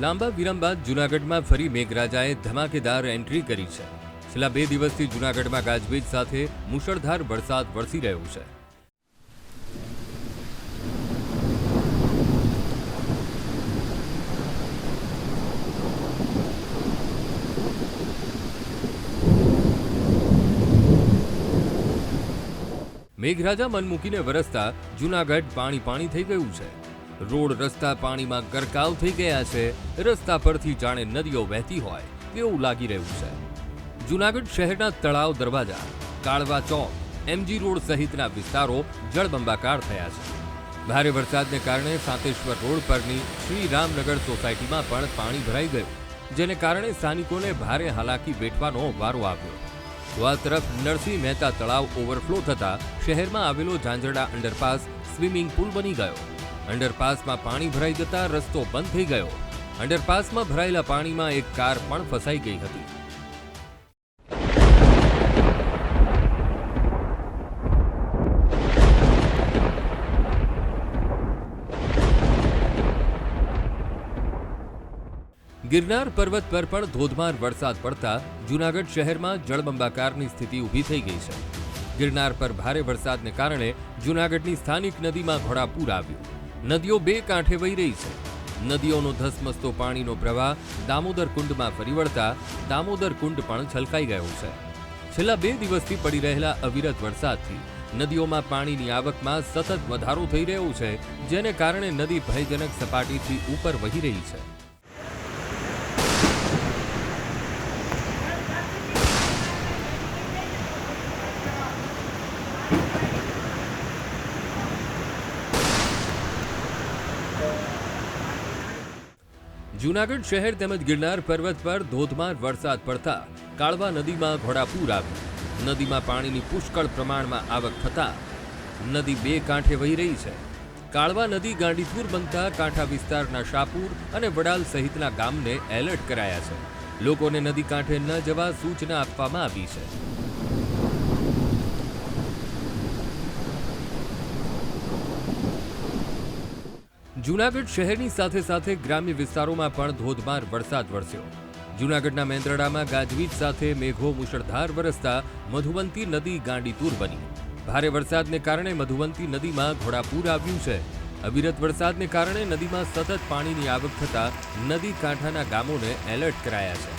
લાંબા વિરામ બાદ જૂનાગઢમાં ફરી મેઘરાજાએ ધમાકેદાર એન્ટ્રી કરી છે. છેલ્લા બે દિવસથી જૂનાગઢમાં ગાજવીજ સાથે મુશળધાર વરસાદ વરસી રહ્યો છે. મેઘરાજા મન મૂકીને વરસતા જૂનાગઢ પાણી પાણી થઈ ગયું છે. રોડ રસ્તા પાણીમાં ગરકાવ થઈ ગયા છે. રસ્તા પરથી જાણે નદીઓ વહેતી હોય તેવું લાગી રહ્યું છે. જૂનાગઢ શહેરના તળાવ દરવાજા, કાળવા ચોક, એમજી રોડ સહિતના વિસ્તારો જળબંબાકાર થયા છે. ભારે વરસાદને કારણે સાતેશ્વર રોડ પરની શ્રી રામનગર સોસાયટીમાં પણ પાણી ભરાઈ ગયું, જેને કારણે સ્થાનિકોને ભારે હાલાકી વેઠવાનો વારો આવ્યો. તો આ તરફ નરસિંહ મહેતા તળાવ ઓવરફ્લો થતા શહેરમાં આવેલો ઝાંઝરડા અંડરપાસ સ્વિમિંગ પુલ બની ગયો. અંડરપાસમાં પાણી ભરાઈ જતા રસ્તો બંધ થઈ ગયો. અંડરપાસમાં ભરાયેલા પાણીમાં એક કાર પણ ફસાઈ ગઈ હતી. ગિરનાર પર્વત પર પણ ધોધમાર વરસાદ પડતા જૂનાગઢ શહેરમાં જળબંબાકારની સ્થિતિ ઊભી થઈ ગઈ છે. ગિરનાર પર ભારે વરસાદને કારણે જૂનાગઢની સ્થાનિક નદીમાં ઘોડાપૂર આવ્યું. નદીઓ બે કાંઠે વહી રહી છે. નદીઓનો ધસમસતો પાણીનો પ્રવાહ દામોદર કુંડમાં ફરી વળતા દામોદર કુંડ પણ છલકાઈ ગયો છે. છેલ્લા બે દિવસથી પડી રહેલા અવિરત વરસાદથી નદીઓમાં પાણીની આવકમાં સતત વધારો થઈ રહ્યો છે, જેને કારણે નદી ભયજનક સપાટીથી ઉપર વહી રહી છે. જૂનાગઢ શહેર તેમજ ગિરનાર પર્વત પર ધોધમાર વરસાદ પડતા કાળવા નદીમાં ઘોડાપૂર આવ્યું નદીમાં પાણીની પુષ્કળ પ્રમાણમાં આવક થતા નદી બે કાંઠે વહી રહી છે. કાળવા નદી ગાંડીપુર બનતા કાંઠા વિસ્તારના શાપુર અને વડાલ સહિતના ગામને એલર્ટ કરાયા છે. લોકોને નદી કાંઠે ન જવા સૂચના આપવામાં આવી છે. જૂનાગઢ શહેરની સાથે સાથે ગ્રામ્ય વિસ્તારોમાં પણ ધોધમાર વરસાદ વરસ્યો. જૂનાગઢના મેંદરડામાં ગાજવીજ સાથે મેઘો મુશળધાર વરસતા મધુવંતી નદી ગાંડીતુર બની. ભારે વરસાદને કારણે મધુવંતી નદીમાં ઘોડાપૂર આવ્યું છે. અવિરત વરસાદને કારણે નદીમાં સતત પાણીની આવક થતા નદી કાંઠાના ગામોને એલર્ટ કરાયા છે.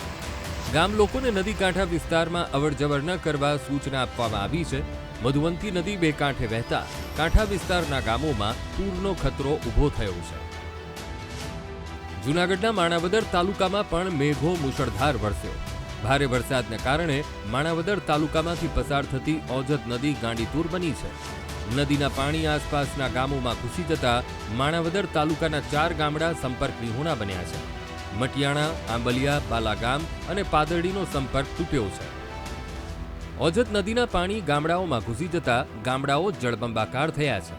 ગામ લોકોને નદી કાંઠા વિસ્તારમાં અવરજવર ન કરવા સૂચના આપવામાં આવી છે. મધુવંતી નદી બે કાંઠે વહેતા કાંઠા વિસ્તારના ગામોમાં પૂરનો ખતરો ઊભો થયો છે. જૂનાગઢના માણાવદર તાલુકામાં પણ મેઘો મુશળધાર વરસ્યો. ભારે વરસાદને કારણે માણાવદર તાલુકામાંથી પસાર થતી ઓજત નદી ગાંડીતુર બની છે. નદીના પાણી આસપાસના ગામોમાં ઘૂસી જતા માણાવદર તાલુકાના ચાર ગામડા સંપર્ક વિહોણા બન્યા છે. મટિયાણા, આંબલિયા, બાલાગામ અને પાદરડીનો સંપર્ક તૂટ્યો છે. ઓજત નદીના પાણી ગામડાઓમાં ઘૂસી જતા ગામડાઓ જળબંબાકાર થયા છે.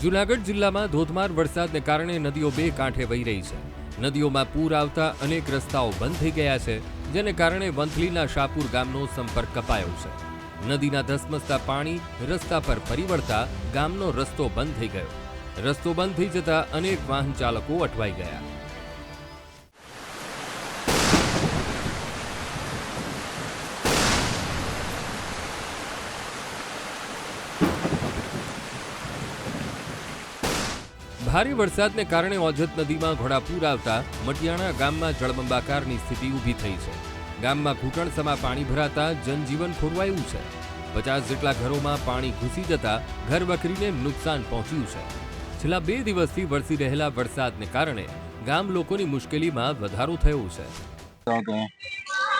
જૂનાગઢ જિલ્લામાં ધોધમાર વરસાદને કારણે નદીઓ બે કાંઠે વહી રહી છે. નદીઓમાં પૂર આવતા અનેક રસ્તાઓ બંધ થઈ ગયા છે, જેને કારણે વંથલીના શાપુર ગામનો સંપર્ક કપાયો છે. નદીના ધસમસતા પાણી રસ્તા પર ફરી ગામનો રસ્તો બંધ થઈ ગયો. રસ્તો બંધ થઈ જતા અનેક વાહન ચાલકો અટવાઈ ગયા. ભારે વરસાદને કારણે ઓજત નદીમાં ઘોડાપૂર આવતા મટિયાણા ગામમાં જળબંબાકારની સ્થિતિ ઊભી થઈ છે. ગામમાં ઘૂંટણ સમા પાણી ભરાતા જનજીવન ખોરવાયું છે. પચાસ જેટલા ઘરોમાં પાણી ઘૂસી જતા ઘર વકરીને નુકસાન પહોંચ્યું છે. છેલ્લા બે દિવસથી વરસી રહેલા વરસાદને કારણે ગામ લોકોની મુશ્કેલીમાં વધારો થયો છે.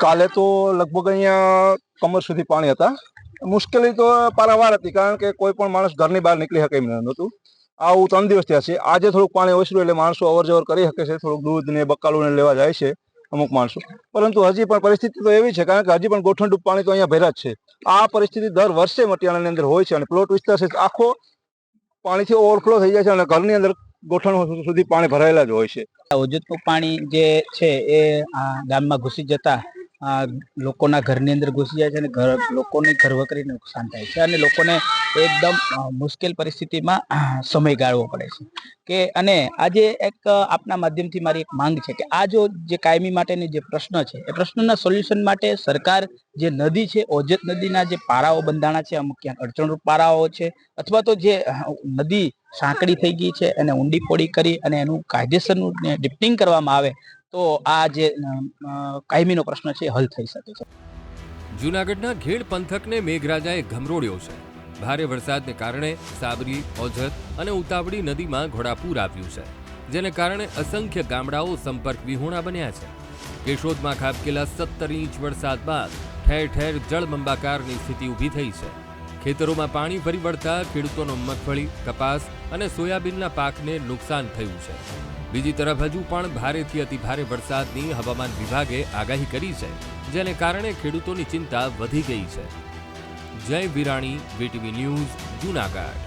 કાલે તો લગભગ અહીંયા કમર સુધી પાણી હતા. મુશ્કેલી તો પારાવાર હતી કારણ કે કોઈ પણ માણસ ઘરની બહાર નીકળી શકે એમ નહોતું. આવું ત્રણ દિવસ થયા છે. આજે થોડુંક પાણી ઓછું એટલે માણસો અવર જવર કરી શકે છે. થોડુંક દૂધ ને બકાલું લેવા જાય છે અમુક માણસો. પરંતુ હજી પણ પરિસ્થિતિ તો એવી છે કારણ કે હજી પણ ગોઠણડૂબ પાણી તો અહીંયા ભેરા જ છે. આ પરિસ્થિતિ દર વર્ષે મટિયાણાની અંદર હોય છે અને પ્લોટ વિસ્તાર છે આખો પાણીથી ઓવરફ્લો થઈ જાય છે અને ઘરની અંદર ગોઠણ સુધી પાણી ભરાયેલા જ હોય છે. ઓજતનું પાણી જે છે એ ગામમાં ઘૂસી જતા લોકોના ઘરની અંદર ઘૂસી જાય છે અને ઘર, લોકોની ઘર વકરીને નુકસાન થાય છે અને લોકોને એકદમ મુશ્કેલ પરિસ્થિતિમાં સમય ગાળવો પડે છે. કે, અને આજે એક આપના માધ્યમથી મારી એક માંગ છે કે આ જો જે કાયમી માટેની જે પ્રશ્ન છે, એ પ્રશ્નના સોલ્યુશન માટે સરકાર જે નદી છે, ઓજત નદીના જે પારાઓ બંધાણા છે, અમુક ક્યાંક અડચણરૂપ પારાઓ છે, અથવા તો જે નદી સાંકડી થઈ ગઈ છે, એને ઊંડી પોડી કરી અને એનું કાયદેસરનું ડિપ્ટિંગ કરવામાં આવે તો આ જે કાયમીનો પ્રશ્ન છે હલ થઈ શકે છે. જૂનાગઢના ઘેડ પંથકને મેઘરાજાએ ગમરોડ્યો છે. ભારે વરસાદને કારણે સાબરી, ઓજત અને ઉતાવળી નદીમાં ઘોડાપૂર આવ્યું છે, જેને કારણે અસંખ્ય ગામડાઓ સંપર્ક વિહોણા બન્યા છે. કેશોદમાં ખાબકેલા સત્તર ઇંચ વરસાદ બાદ ઠેર ઠેર જળબંબાકારની સ્થિતિ ઊભી થઈ છે. ખેતરોમાં પાણી ફરી વળતા ખેડૂતોનો મગફળી, કપાસ અને સોયાબીનના પાકને નુકસાન થયું છે. બીજી તરફ હજુ પણ ભારેથી અતિભારે વરસાદની હવામાન વિભાગે આગાહી કરી છે, જેને કારણે ખેડૂતોની ચિંતા વધી ગઈ છે. જય વિરાણી, વીટીવી ન્યૂઝ, જૂનાગઢ.